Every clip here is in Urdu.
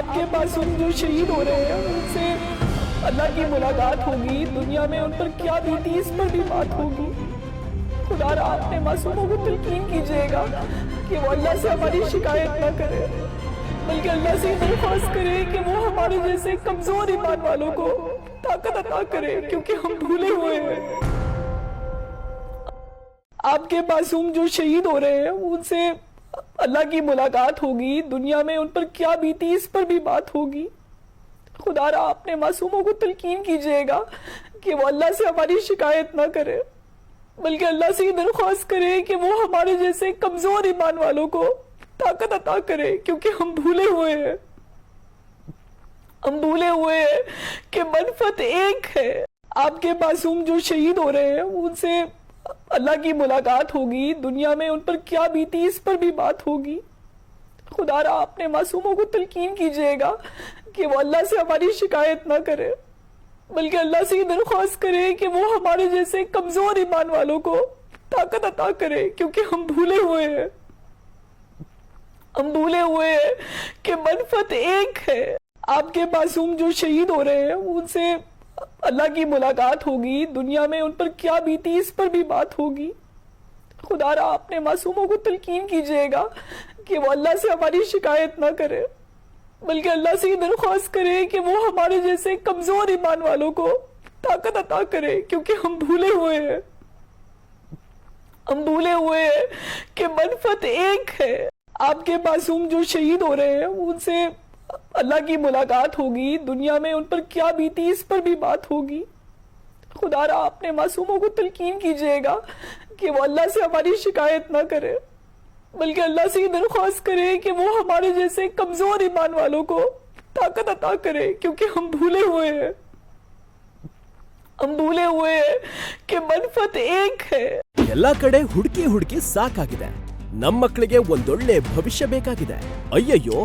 آپ کے پاس ان جو شہید ہو رہے ہیں، ان سے اللہ کی ملاقات ہوگی، دنیا میں ان پر کیا بیتی، اس پر بھی بات ہوگی۔ خدا را آپ نے معصوموں کو تلقین کیجیے گا کہ وہ اللہ سے ہماری شکایت نہ کرے، بلکہ اللہ سے درخواست کرے کہ وہ ہمارے جیسے کمزور ایمان والوں کو طاقت عطا کرے، کیونکہ ہم بھولے ہوئے ہیں۔ آپ کے معصوم جو شہید ہو رہے ہیں، ان سے اللہ کی ملاقات ہوگی، دنیا میں ان پر کیا بیتی، اس پر بھی بات ہوگی۔ خدا را اپنے معصوموں کو تلقین کیجیے گا کہ وہ اللہ سے ہماری شکایت نہ کرے، بلکہ اللہ سے یہ درخواست کرے کہ وہ ہمارے جیسے کمزور ایمان والوں کو طاقت عطا کرے، کیونکہ ہم بھولے ہوئے ہیں۔ ہم بھولے ہوئے ہیں کہ منفت ایک ہے۔ آپ کے معصوم جو شہید ہو رہے ہیں، ان سے اللہ کی ملاقات ہوگی، دنیا میں ان پر کیا بیتی، اس پر بھی بات ہوگی۔ خدا را اپنے معصوموں کو تلقین کیجیے گا کہ وہ اللہ سے ہماری شکایت نہ کرے، بلکہ اللہ سے یہ درخواست کرے کہ وہ ہمارے جیسے کمزور ایمان والوں کو طاقت عطا کرے، کیونکہ ہم بھولے ہوئے ہیں۔ ہم بھولے ہوئے ہیں کہ منفت ایک ہے۔ آپ کے معصوم جو شہید ہو رہے ہیں، ان سے اللہ کی ملاقات ہوگی، دنیا میں ان پر کیا بیتی، اس پر بھی بات ہوگی۔ خدا را اپنے معصوموں کو تلقین کیجیے گا کہ وہ اللہ سے ہماری شکایت نہ کرے، بلکہ اللہ سے یہ درخواست کرے کہ وہ ہمارے جیسے کمزور ایمان والوں کو طاقت عطا کرے، کیونکہ ہم بھولے ہوئے ہیں۔ ہم بھولے ہوئے ہیں کہ منفت ایک ہے۔ آپ کے معصوم جو شہید ہو رہے ہیں، ان سے اللہ کی ملاقات ہوگی، دنیا میں ان پر کیا بیتی اس پر بھی بات ہوگی۔ خدا را اپنے معصوموں کو تلقین کیجیے گا کہ وہ اللہ سے ہماری شکایت نہ کرے، بلکہ اللہ سے یہ درخواست کرے کہ وہ ہمارے جیسے کمزور ایمان والوں کو طاقت عطا کرے، کیونکہ ہم بھولے ہوئے ہیں۔ ہم بھولے ہوئے ہیں کہ منفت ایک ہے۔ ಎಲ್ಲ نم ಹುಡುಕಿ گے ಸಾಕಾಗಿದೆ. ನಮ್ಮ ಮಕ್ಕಳಿಗೆ ಒಂದೊಳ್ಳೆ ಭವಿಷ್ಯ ಬೇಕಾಗಿದೆ. You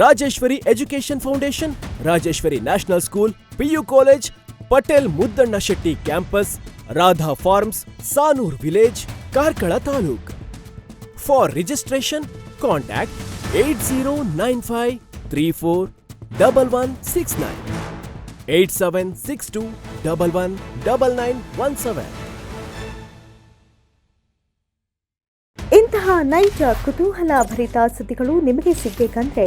Rajeshwari education foundation Rajeshwari national school PU college Patel Muddanna Shetty campus Radha farms Sanoor village Karkala taluk for registration contact eight zero nine five three four double one six nine eight seven six two double one double nine one seven ಇಂತಹ ನೈಜ ಕುತೂಹಲ ಭರಿತ ಸುದ್ದಿಗಳು ನಿಮಗೆ ಸಿಗಬೇಕಂದ್ರೆ